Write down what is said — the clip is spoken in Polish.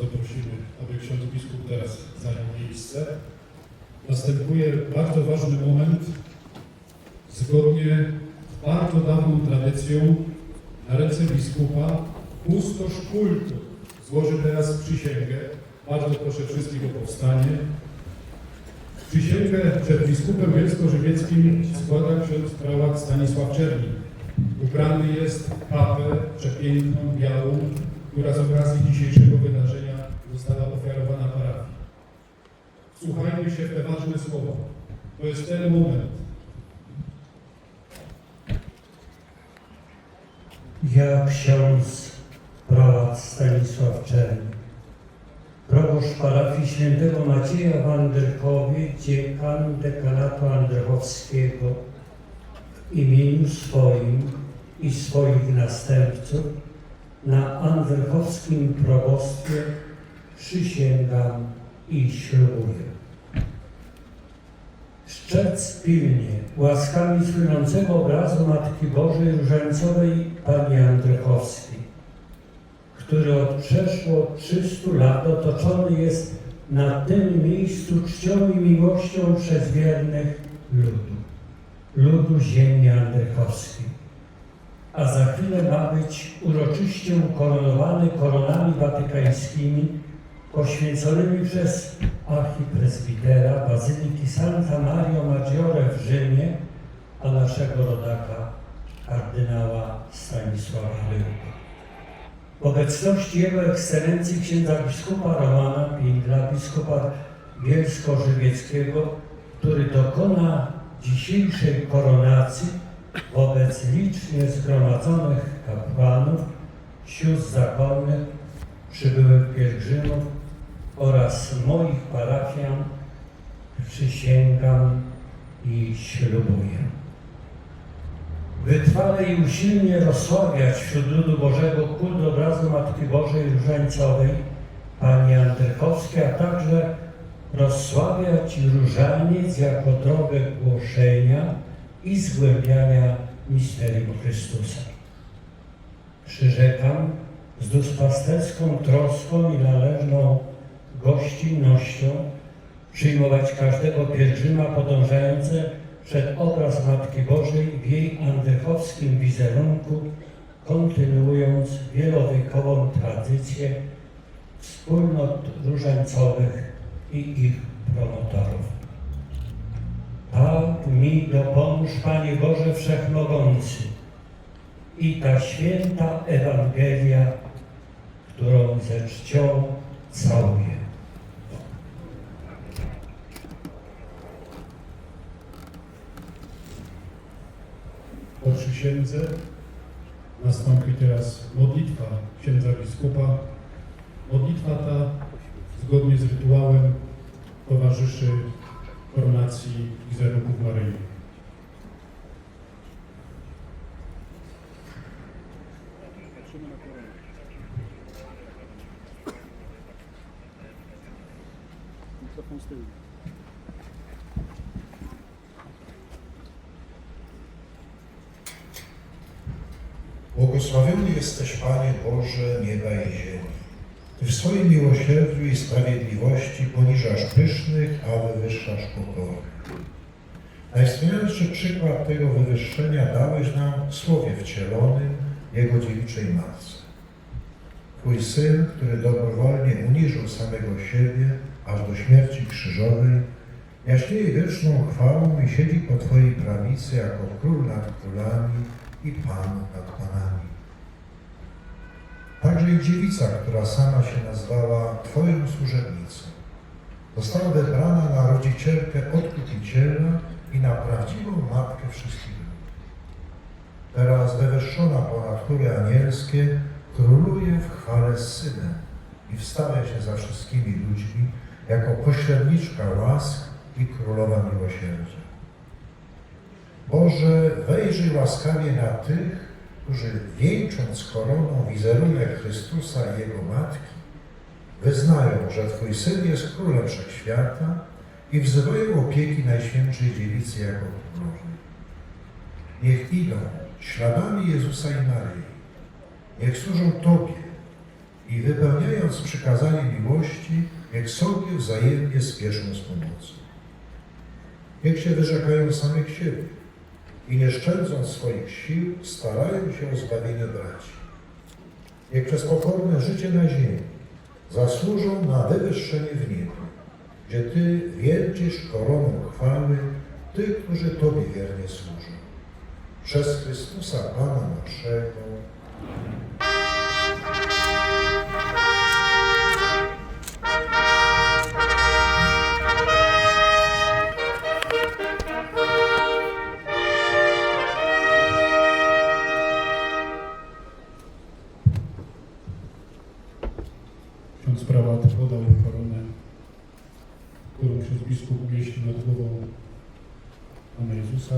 bardzo prosimy, aby ksiądz biskup teraz zajął miejsce. Następuje bardzo ważny moment. Zgodnie z bardzo dawną tradycją na ręce biskupa pustosz kultu złoży teraz przysięgę. Bardzo proszę wszystkich o powstanie. Przysięgę przed biskupem bielsko-żywieckim składa ksiądz prałat Stanisław Czernik. Ubrany jest papę przepiękną, białą, która z okazji dzisiejszego wydarzenia została ofiarowana parafii. Wsłuchajmy się w te ważne słowa. To jest ten moment. Ja, ksiądz prałat Stanisław Czernik, proboszcz parafii świętego Macieja w Andrychowie, dziekan dekanatu andrychowskiego, w imieniu swoim i swoich następców na andrychowskim probostwie przysięgam i ślubuję. Szczec pilnie łaskami słynącego obrazu Matki Bożej Różańcowej Pani Andrychowskiej, który od przeszło 300 lat otoczony jest na tym miejscu czcią i miłością przez wiernych ludu, ludu ziemi andrychowskiej. A za chwilę ma być uroczyście ukoronowany koronami watykańskimi poświęconymi przez archipresbitera Bazyliki Santa Maria Maggiore w Rzymie, a naszego rodaka kardynała Stanisława Lyłka. W obecności Jego Ekscelencji księdza biskupa Romana Pindla, biskupa Bielsko-Żywieckiego, który dokona dzisiejszej koronacji wobec licznie zgromadzonych kapłanów, sióstr zakonnych, przybyłych pielgrzymów oraz moich parafian przysięgam i ślubuję. Wytrwale i usilnie rozsławiać wśród ludu Bożego kult obrazu Matki Bożej Różańcowej, Pani Andrykowskiej, a także rozsławiać różaniec jako drogę głoszenia i zgłębiania misterium Chrystusa. Przyrzekam z duszpasterską troską i należną gościnnością przyjmować każdego pielgrzyma podążające przed obraz Matki Bożej w jej andrychowskim wizerunku, kontynuując wielowiekową tradycję wspólnot różańcowych i ich promotorów. Tak mi dopomóż, Panie Boże Wszechmogący, i ta święta Ewangelia, którą ze czcią całuję. Po przysiędze nastąpi teraz modlitwa księdza biskupa. Modlitwa ta zgodnie z rytuałem towarzyszy koronacji wizerunków Maryi. Mikrofon z tyłu. Błogosławiony jesteś, Panie Boże nieba i ziemi. Ty w swoim miłosierdziu i sprawiedliwości poniżasz pysznych, a wywyższasz pokornych. Najwspanialszy przykład tego wywyższenia dałeś nam w Słowie wcielonym Jego dziewiczej Matce. Twój Syn, który dobrowolnie uniżył samego siebie aż do śmierci krzyżowej, jaśnieje wieczną chwałą i siedzi po Twojej prawicy jako Król nad królami i Pan nad panami. Także i dziewica, która sama się nazwała Twoją służebnicą, została wybrana na rodzicielkę Odkupiciela i na prawdziwą Matkę wszystkich ludzi. Teraz wywyższona ponad chóry anielskie, króluje w chwale z Synem i wstawia się za wszystkimi ludźmi jako pośredniczka łask i królowa miłosierdzia. Boże, wejrzyj łaskawie na tych, którzy wieńcząc koroną wizerunek Chrystusa i Jego Matki, wyznają, że Twój Syn jest Królem Wszechświata i wzywają opieki Najświętszej Dziewicy jako Królowej. Niech idą śladami Jezusa i Maryi, niech służą Tobie i wypełniając przykazanie miłości, niech sobie wzajemnie spieszą z pomocą. Niech się wyrzekają samych siebie i nie szczędząc swoich sił, starają się o zbawienie braci. Niech przez pokorne życie na ziemi zasłużą na wywyższenie w niebie, gdzie Ty wielcisz koroną chwały tych, którzy Tobie wiernie służą. Przez Chrystusa Pana naszego. Prałat podał koronę, którą ksiądz biskup umieścił nad głową Pana Jezusa.